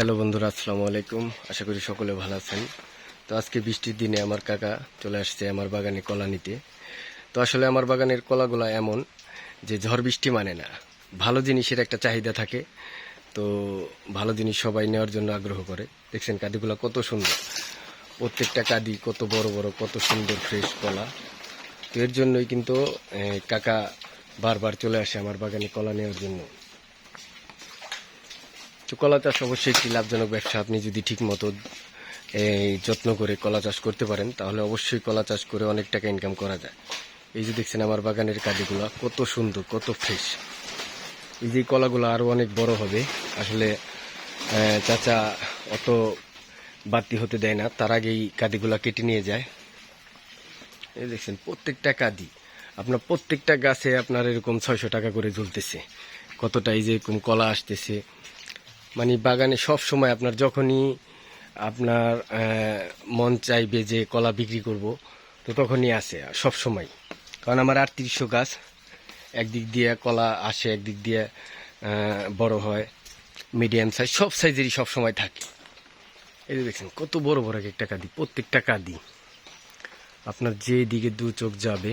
Hello বন্ধুরা, আসসালামু আলাইকুম। আশা করি সকলে ভালো আছেন। তো আজকে বৃষ্টির দিনে আমার কাকা চলে আসছে আমার বাগানে কলা নিতে। তো আসলে আমার বাগানের কলাগুলো এমন যে ঝড় বৃষ্টি মানে না। ভালো জিনিসের একটা চাহিদা থাকে। তো ভালো জিনিস সবাই নেওয়ার জন্য আগ্রহ করে। দেখছেন কাদিগুলো কত সুন্দর। প্রত্যেকটা কাদি কত বড় বড়, কত সুন্দর ফ্রেশ কলা। তো এর জন্যই কিন্তু কাকা বারবার চলে আসে আমার বাগানে কলা নেওয়ার জন্য। তো কলা চাষ অবশ্যই একটি লাভজনক ব্যবসা। আপনি যদি ঠিক মতো এই যত্ন করে কলা চাষ করতে পারেন, তাহলে অবশ্যই কলা চাষ করে অনেক টাকা ইনকাম করা যায়। এই যে দেখছেন আমার বাগানের কাদিগুলো কত সুন্দর, কত ফ্রেশ এই যে কলাগুলো আরও অনেক বড় হবে। আসলে চাচা অত বাড়তি হতে দেয় না, তার আগেই কাদিগুলো কেটে নিয়ে যায়। এই দেখছেন, প্রত্যেকটা কাদি আপনার প্রত্যেকটা গাছে আপনার এরকম ছয়শো টাকা করে ঝুলতেছে কতটা এই যে এরকম কলা আসতেছে। মানে বাগানে সব সময় আপনার যখনই আপনার মন চাইবে যে কলা বিক্রি করব, তো তখনই আসে সব সময়। কারণ আমার আটত্রিশশো গাছ, একদিক দিয়ে কলা আসে, একদিক দিয়ে বড় হয় মিডিয়াম সাইজ সব সাইজেরই সব সময় থাকে। এই যে দেখছেন, কত বড় বড় এক একটা কাদি, প্রত্যেকটা কাদি। আপনার যে দিকে দু চোখ যাবে,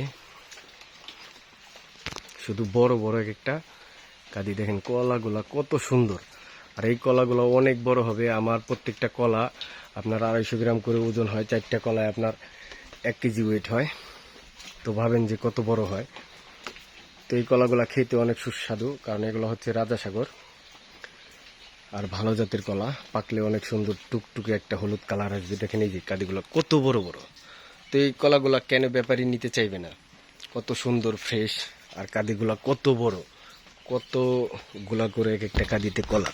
শুধু বড় বড় এক একটা কাদি। দেখেন কলাগুলা কত সুন্দর। আর এই কলাগুলো অনেক বড় হবে। আমার প্রত্যেকটা কলা আপনার আড়াইশো গ্রাম করে ওজন হয়। চারটা কলায় আপনার এক কেজি ওয়েট হয়। তো ভাবেন যে কত বড় হয়। তো এই কলাগুলা খেতে অনেক সুস্বাদু, কারণ এগুলো হচ্ছে রাজাসাগর। আর ভালো জাতের কলা, পাকলে অনেক সুন্দর টুকটুকে একটা হলুদ কালার আসবে। দেখেন এই যে কাদিগুলো কত বড় বড়। তো এই কলাগুলা কেন ব্যাপারী নিতে চাইবে না? কত সুন্দর, ফ্রেশ, আর কাদিগুলা কত বড়। কতগুলা করে এক একটা কাদিতে কলা।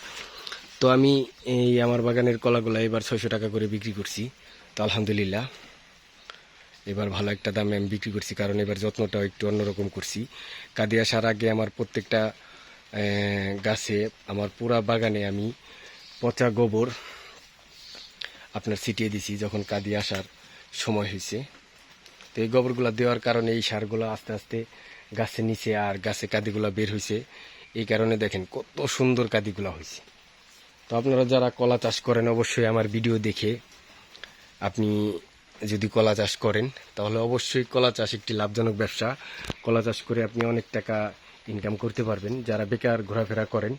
তো আমি এই আমার বাগানের কলাগুলা এবার ছয়শো টাকা করে বিক্রি করছি। তো আলহামদুলিল্লাহ, এবার ভালো একটা দামে আমি বিক্রি করছি, কারণ এবার যত্নটাও একটু অন্যরকম করছি। কাদি আসার আগে আমার প্রত্যেকটা গাছে, আমার পুরা বাগানে আমি পচা গোবর আপনার ছিটিয়ে দিছি যখন কাদি আসার সময় হয়েছে। তো এই গোবরগুলো দেওয়ার কারণে এই সারগুলো আস্তে আস্তে গাছের নিচে আর গাছে কাদিগুলো বের হয়েছে। এই কারণে দেখেন কত সুন্দর কাদিগুলো হয়েছে। তো আপনারা যারা কলা চাষ করেন, অবশ্যই আমার ভিডিও দেখে আপনি যদি কলা চাষ করেন, তাহলে অবশ্যই কলা চাষ একটি লাভজনক ব্যবসা। কলা চাষ করে আপনি অনেক টাকা ইনকাম করতে পারবেন। যারা বেকার ঘোরাফেরা করেন,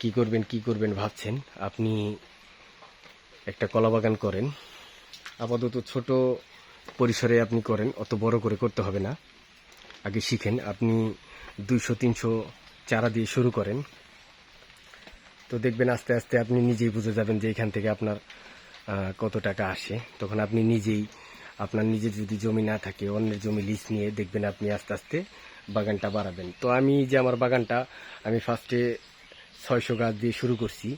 কি করবেন কি করবেন ভাবছেন, আপনি একটা কলা বাগান করেন। আপাতত ছোট পরিসরে আপনি করেন, অত বড় করে করতে হবে না। আগে শিখেন, আপনি দুইশো, তিনশো চারা দিয়ে শুরু করেন। তো দেখবেন আস্তে আস্তে আপনি নিজেই বুঝে যাবেন যে এখান থেকে আপনার কত টাকা আসে। তখন আপনি নিজেই আপনার নিজের যদি জমি না থাকে, অন্যের জমি লিজ নিয়ে দেখবেন আপনি আস্তে আস্তে বাগানটা বাড়াবেন। তো আমি যে আমার বাগানটা, আমি ফার্স্টে ছয়শো গাছ দিয়ে শুরু করছি।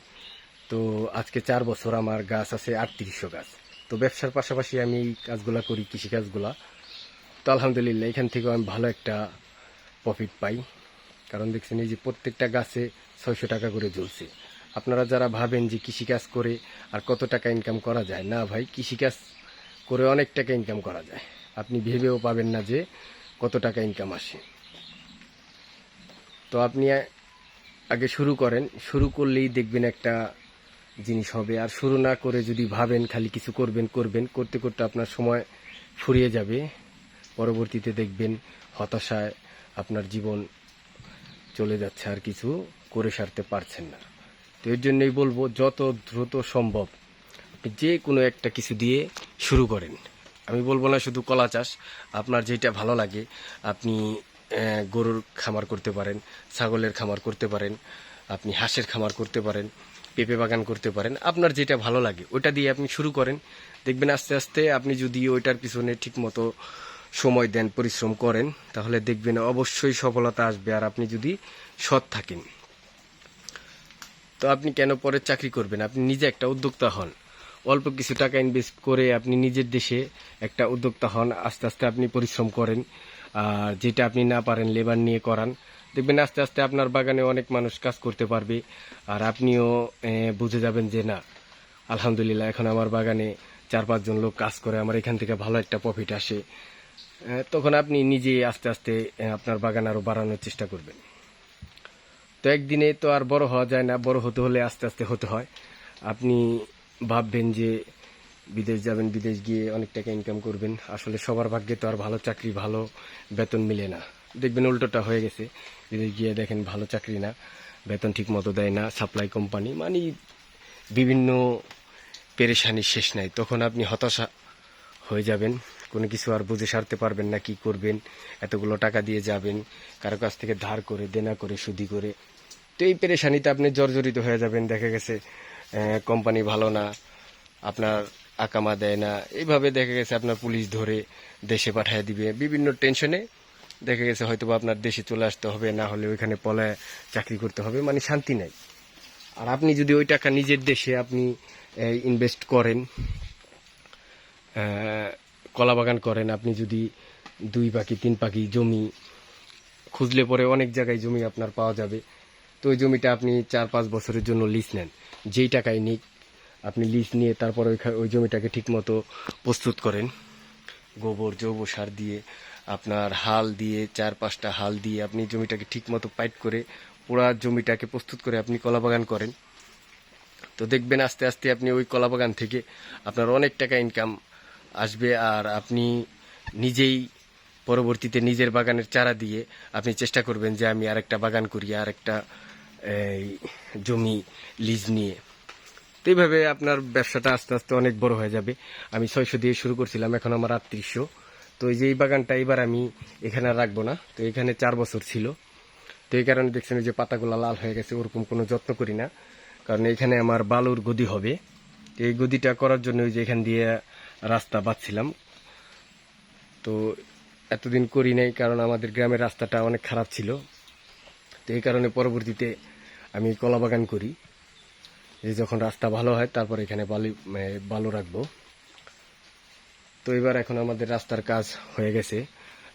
তো আজকে চার বছর আমার গাছ আছে আটত্রিশশো গাছ। তো ব্যবসার পাশাপাশি আমি এই কাজগুলা করি কৃষি কাজগুলা তো আলহামদুলিল্লাহ, এখান থেকেও আমি ভালো একটা প্রফিট পাই। কারণ দেখছেন এই যে প্রত্যেকটা গাছে ছয়শো টাকা করে জ্বলছে। আপনারা যারা ভাবেন যে কৃষিকাজ করে আর কত টাকা ইনকাম করা যায়, না ভাই, কৃষিকাজ করে অনেক টাকা ইনকাম করা যায়। আপনি ভেবেও পাবেন না যে কত টাকা ইনকাম আসে। তো আপনি আগে শুরু করেন। শুরু করলেই দেখবেন একটা জিনিস হবে। আর শুরু না করে যদি ভাবেন, খালি কিছু করবেন করবেন, করতে করতে আপনার সময় ফুরিয়ে যাবে। পরবর্তীতে দেখবেন হতাশায় আপনার জীবন চলে যাচ্ছে আর কিছু করে সারতে পারছেন না। তো এর জন্যই বলব, যত দ্রুত সম্ভব আপনি যে কোনো একটা কিছু দিয়ে শুরু করেন। আমি বলব না শুধু কলা চাষ, আপনার যেটা ভালো লাগে, আপনি গরুর খামার করতে পারেন, ছাগলের খামার করতে পারেন, আপনি হাঁসের খামার করতে পারেন, পেঁপে বাগান করতে পারেন, আপনার যেটা ভালো লাগে, ওটা দিয়ে আপনি শুরু করেন। দেখবেন আস্তে আস্তে আপনি যদি ওইটার পিছনে ঠিকমতো সময় দেন, পরিশ্রম করেন, তাহলে দেখবেন অবশ্যই সফলতা আসবে। আর আপনি যদি সৎ থাকেন, তো আপনি কেন পরে চাকরি করবেন? আপনি নিজে একটা উদ্যোক্তা হন। অল্প কিছু টাকা ইনভেস্ট করে আপনি নিজের দেশে একটা উদ্যোক্তা হন। আস্তে আস্তে আপনি পরিশ্রম করেন। আর যেটা আপনি না পারেন লেবার নিয়ে করান। দেখবেন আস্তে আস্তে আপনার বাগানে অনেক মানুষ কাজ করতে পারবে। আর আপনিও বুঝে যাবেন যে, না, আলহামদুলিল্লাহ, এখন আমার বাগানে চার পাঁচজন লোক কাজ করে, আমার এখান থেকে ভালো একটা প্রফিট আসে। তখন আপনি নিজে আস্তে আস্তে আপনার বাগান আরও বাড়ানোর চেষ্টা করবেন। তো একদিনে তো আর বড় হওয়া যায় না, বড় হতে হলে আস্তে আস্তে হতে হয়। আপনি ভাববেন যে বিদেশ যাবেন, বিদেশ গিয়ে অনেক টাকা ইনকাম করবেন। আসলে সবার ভাগ্যে তো আর ভালো চাকরি, ভালো বেতন মিলে না। দেখবেন উল্টোটা হয়ে গেছে। বিদেশ গিয়ে দেখেন ভালো চাকরি না, বেতন ঠিক মতো দেয় না সাপ্লাই কোম্পানি মানে বিভিন্ন পেরেশানির শেষ নাই। তখন আপনি হতাশা হয়ে যাবেন। কোনো কিছু আর বুঝে সারতে পারবেন না, কি করবেন, এতগুলো টাকা দিয়ে যাবেন, কারও কাছ থেকে ধার করে, দেনা করে, সুদি করে। তো এই পেরেশানিতে আপনি জর্জরিত হয়ে যাবেন, দেখা গেছে কোম্পানি ভালো না, আপনার আকামা দেয় না, এইভাবে দেখা গেছে আপনার পুলিশ ধরে দেশে পাঠিয়ে দিবে। বিভিন্ন টেনশনে দেখা গেছে হয়তো আপনার দেশে চলে আসতে হবে, না হলে ওইখানে পলায় চাকরি করতে হবে মানে শান্তি নাই। আর আপনি যদি ওই টাকা নিজের দেশে আপনি ইনভেস্ট করেন কলা বাগান করেন, আপনি যদি দুই পাখি, তিন পাখি জমি খুঁজলে পরে অনেক জায়গায় জমি আপনার পাওয়া যাবে। তো ওই জমিটা আপনি চার পাঁচ বছরের জন্য লিজ নেন। যেই টাকায় নিক, আপনি লিজ নিয়ে তারপর ওই ওই জমিটাকে ঠিকমতো প্রস্তুত করেন। গোবর জৈব সার দিয়ে, আপনার হাল দিয়ে চার পাঁচটা হাল দিয়ে আপনি জমিটাকে ঠিকমতো পাইট করে পুরা জমিটাকে প্রস্তুত করে আপনি কলা বাগান করেন। তো দেখবেন আস্তে আস্তে আপনি ওই কলা বাগান থেকে আপনার অনেক টাকা ইনকাম আসবে আর আপনি নিজেই পরবর্তীতে নিজের বাগানের চারা দিয়ে আপনি চেষ্টা করবেন যে আমি আরেকটা বাগান করি আর একটা জমি লিজ নিয়ে। তো এইভাবে আপনার ব্যবসাটা আস্তে আস্তে অনেক বড় হয়ে যাবে। আমি ছয়শো দিয়ে শুরু করছিলাম, এখন আমার আটত্রিশশো। তো এই যে এই বাগানটা এবার আমি এখানে আর রাখব না। তো এখানে চার বছর ছিল। তো এই কারণে দেখছেন যে পাতাগুলো লাল হয়ে গেছে, ওরকম কোনো যত্ন করি না। কারণ এখানে আমার বালুর গদি হবে। এই গদিটা করার জন্য ওই যে এখান দিয়ে রাস্তা বাঁধছিলাম। তো এতদিন করি নাই, কারণ আমাদের গ্রামের রাস্তাটা অনেক খারাপ ছিল। তো এই কারণে পরবর্তীতে আমি কলা বাগান করি। যে যখন রাস্তা ভালো হয়, তারপর এখানে বালি মানে বালু রাখব। তো এবার এখন আমাদের রাস্তার কাজ হয়ে গেছে।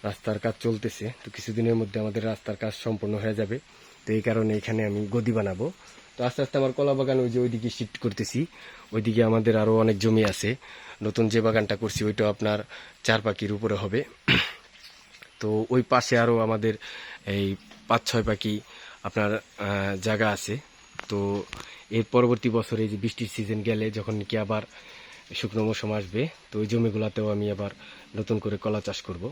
রাস্তার কাজ চলতেছে। তো কিছুদিনের মধ্যে আমাদের রাস্তার কাজ সম্পূর্ণ হয়ে যাবে। তো এই কারণে এখানে আমি গদি বানাবো। তো আস্তে আস্তে আমার কলা বাগান ওই যে ওইদিকে শিফট করতেছি। ওইদিকে আমাদের আরও অনেক জমি আছে। নতুন যে বাগানটা করছি ওইটা আপনার চার পাখির উপরে হবে। তো ওই পাশে আরও আমাদের এই পাঁচ, ছয় পাখি আপনার জায়গা আছে। তো এর পরবর্তী বছরে যে বৃষ্টির সিজন গেলে যখন কি আবার শুকনো মৌসুম আসবে, তো ওই জমিগুলোতেও আমি আবার নতুন করে কলা চাষ করব।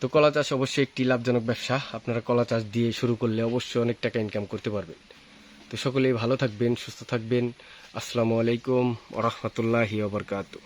তো কলা চাষ অবশ্যই একটি লাভজনক ব্যবসা। আপনারা কলা চাষ দিয়ে শুরু করলে অবশ্যই অনেক টাকা ইনকাম করতে পারবেন। তো সকলেই ভালো থাকবেন সুস্থ থাকবেন। আসসালামু আলাইকুম ওরহমতুল্লাহি ওবরকাতু